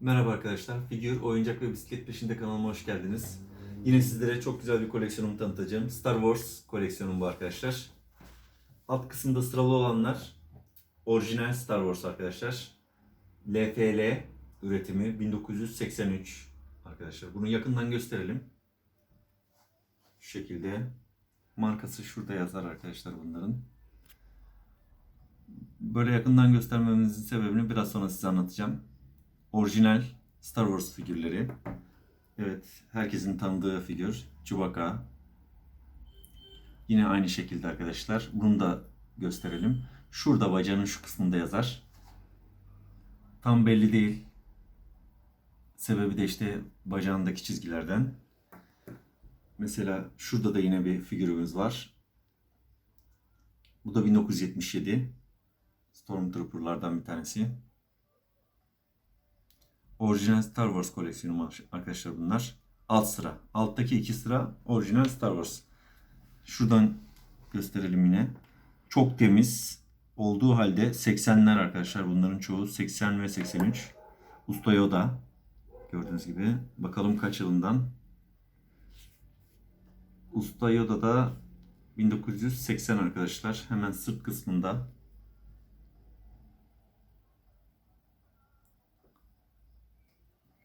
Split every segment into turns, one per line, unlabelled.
Merhaba arkadaşlar. Figür, oyuncak ve bisiklet peşinde kanalıma hoş geldiniz. Yine sizlere çok güzel bir koleksiyonumu tanıtacağım. Star Wars koleksiyonum bu arkadaşlar. Alt kısımda sıralı olanlar orijinal Star Wars arkadaşlar. LFL üretimi 1983 arkadaşlar. Bunu yakından gösterelim. Şu şekilde. Markası şurada yazar arkadaşlar bunların. Böyle yakından göstermemizin sebebini biraz sonra size anlatacağım. Orijinal Star Wars figürleri. Evet, herkesin tanıdığı figür. Chewbacca. Yine aynı şekilde arkadaşlar. Bunu da gösterelim. Şurada bacağının şu kısmında yazar. Tam belli değil. Sebebi de işte bacağındaki çizgilerden. Mesela şurada da yine bir figürümüz var. Bu da 1977. Stormtrooper'lardan bir tanesi. Orijinal Star Wars koleksiyonu arkadaşlar bunlar. Alt sıra. Alttaki iki sıra orijinal Star Wars. Şuradan gösterelim yine. Çok temiz olduğu halde 80'ler arkadaşlar bunların çoğu 80 ve 83. Usta Yoda gördüğünüz gibi. Bakalım kaç yılından. Usta Yoda da 1980 arkadaşlar. Hemen sırt kısmında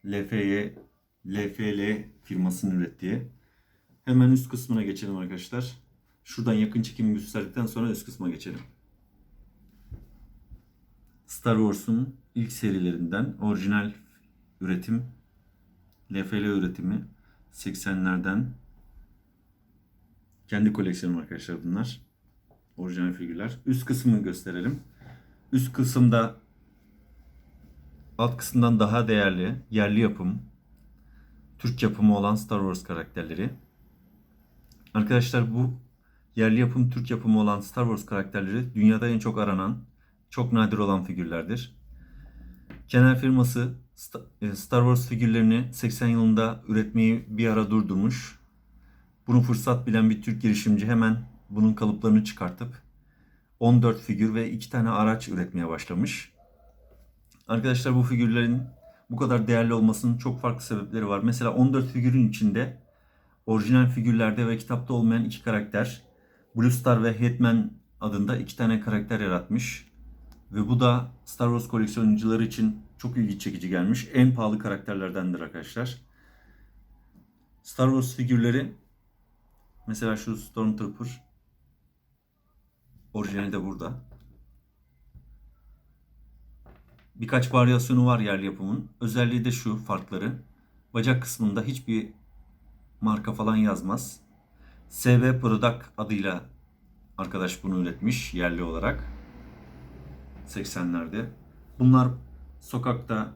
LFY, LFL firmasının ürettiği. Hemen üst kısmına geçelim arkadaşlar. Şuradan yakın çekim gösterdikten sonra üst kısma geçelim. Star Wars'un ilk serilerinden orijinal üretim LFL üretimi 80'lerden kendi koleksiyonum arkadaşlar bunlar. Orijinal figürler. Üst kısmını gösterelim. Üst kısımda alt kısımdan daha değerli yerli yapım Türk yapımı olan Star Wars karakterleri. Arkadaşlar bu yerli yapım Türk yapımı olan Star Wars karakterleri dünyada en çok aranan, çok nadir olan figürlerdir. Kenner firması e, Star Wars figürlerini 80 yılında üretmeyi bir ara durdurmuş. Bunu fırsat bilen bir Türk girişimci hemen bunun kalıplarını çıkartıp 14 figür ve 2 tane araç üretmeye başlamış. Arkadaşlar bu figürlerin bu kadar değerli olmasının çok farklı sebepleri var. Mesela 14 figürün içinde orijinal figürlerde ve kitapta olmayan iki karakter Blue Star ve Hitman adında iki tane karakter yaratmış. Ve bu da Star Wars koleksiyoncuları için çok ilgi çekici gelmiş. En pahalı karakterlerdendir arkadaşlar. Star Wars figürleri mesela şu Stormtrooper orijinali de burada. Birkaç varyasyonu var yerli yapımın. Özelliği de şu farkları. Bacak kısmında hiçbir marka falan yazmaz. SV Product adıyla arkadaş bunu üretmiş yerli olarak. 80'lerde. Bunlar sokakta,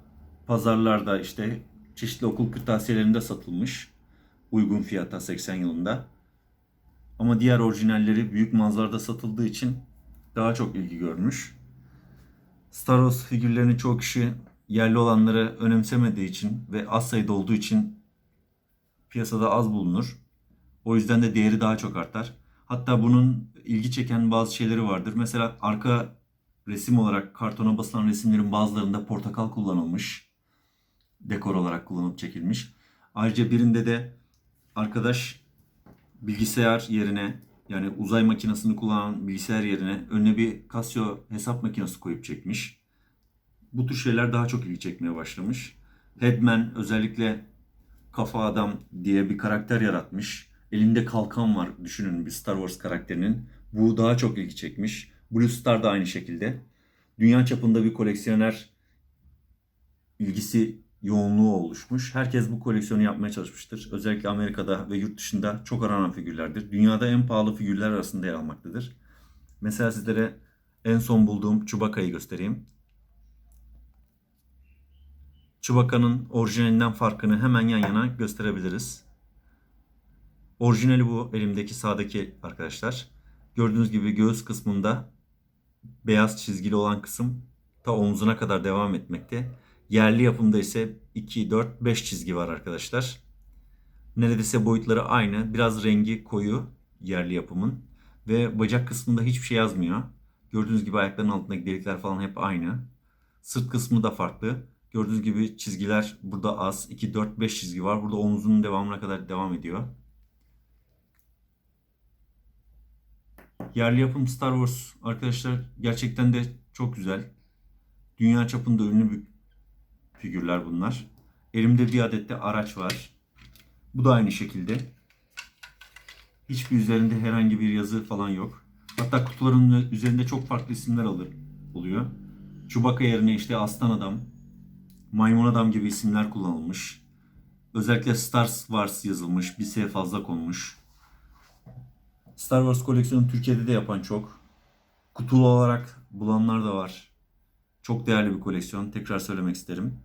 pazarlarda işte çeşitli okul kırtasiyelerinde satılmış. Uygun fiyata 80 yılında. Ama diğer orijinalleri büyük mağazalarda satıldığı için daha çok ilgi görmüş. Star Wars figürlerini çoğu kişi yerli olanları önemsemediği için ve az sayıda olduğu için piyasada az bulunur. O yüzden de değeri daha çok artar. Hatta bunun ilgi çeken bazı şeyleri vardır. Mesela arka resim olarak kartona basılan resimlerin bazılarında portakal kullanılmış. Dekor olarak kullanıp çekilmiş. Ayrıca birinde de arkadaş bilgisayar yerine yani uzay makinesini kullanan bilgisayar yerine önüne bir Casio hesap makinesi koyup çekmiş. Bu tür şeyler daha çok ilgi çekmeye başlamış. Headman özellikle kafa adam diye bir karakter yaratmış. Elinde kalkan var düşünün bir Star Wars karakterinin. Bu daha çok ilgi çekmiş. Blue Star da aynı şekilde. Dünya çapında bir koleksiyoner ilgisi yoğunluğu oluşmuş. Herkes bu koleksiyonu yapmaya çalışmıştır. Özellikle Amerika'da ve yurt dışında çok aranan figürlerdir. Dünyada en pahalı figürler arasında yer almaktadır. Mesela sizlere en son bulduğum Chewbacca'yı göstereyim. Chewbacca'nın orijinalinden farkını hemen yan yana gösterebiliriz. Orijinali bu elimdeki sağdaki arkadaşlar. Gördüğünüz gibi göğüs kısmında beyaz çizgili olan kısım ta omzuna kadar devam etmekte. Yerli yapımda ise 2, 4, 5 çizgi var arkadaşlar. Neredeyse boyutları aynı. Biraz rengi koyu yerli yapımın. Ve bacak kısmında hiçbir şey yazmıyor. Gördüğünüz gibi ayakların altındaki delikler falan hep aynı. Sırt kısmı da farklı. Gördüğünüz gibi çizgiler burada az. 2, 4, 5 çizgi var. Burada omuzunun devamına kadar devam ediyor. Yerli yapım Star Wars arkadaşlar gerçekten de çok güzel. Dünya çapında ünlü bir figürler bunlar. Elimde bir adet de araç var. Bu da aynı şekilde. Hiçbir üzerinde herhangi bir yazı falan yok. Hatta kutuların üzerinde çok farklı isimler alır, oluyor. Chewbacca yerine işte aslan adam, maymun adam gibi isimler kullanılmış. Özellikle Star Wars yazılmış, bir S fazla konmuş. Star Wars koleksiyonu Türkiye'de de yapan çok. Kutulu olarak bulanlar da var. Çok değerli bir koleksiyon. Tekrar söylemek isterim.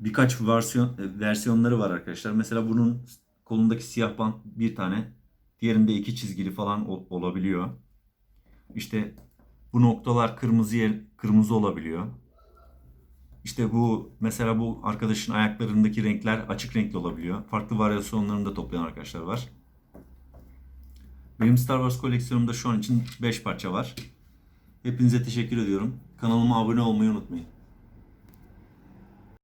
Birkaç versiyon, versiyonları var arkadaşlar. Mesela bunun kolundaki siyah bant bir tane. Diğerinde iki çizgili falan ol- olabiliyor. İşte bu noktalar kırmızı yer, kırmızı olabiliyor. İşte bu mesela bu arkadaşın ayaklarındaki renkler açık renkli olabiliyor. Farklı varyasyonlarını da toplayan arkadaşlar var. Benim Star Wars koleksiyonumda şu an için 5 parça var. Hepinize teşekkür ediyorum. Kanalıma abone olmayı unutmayın.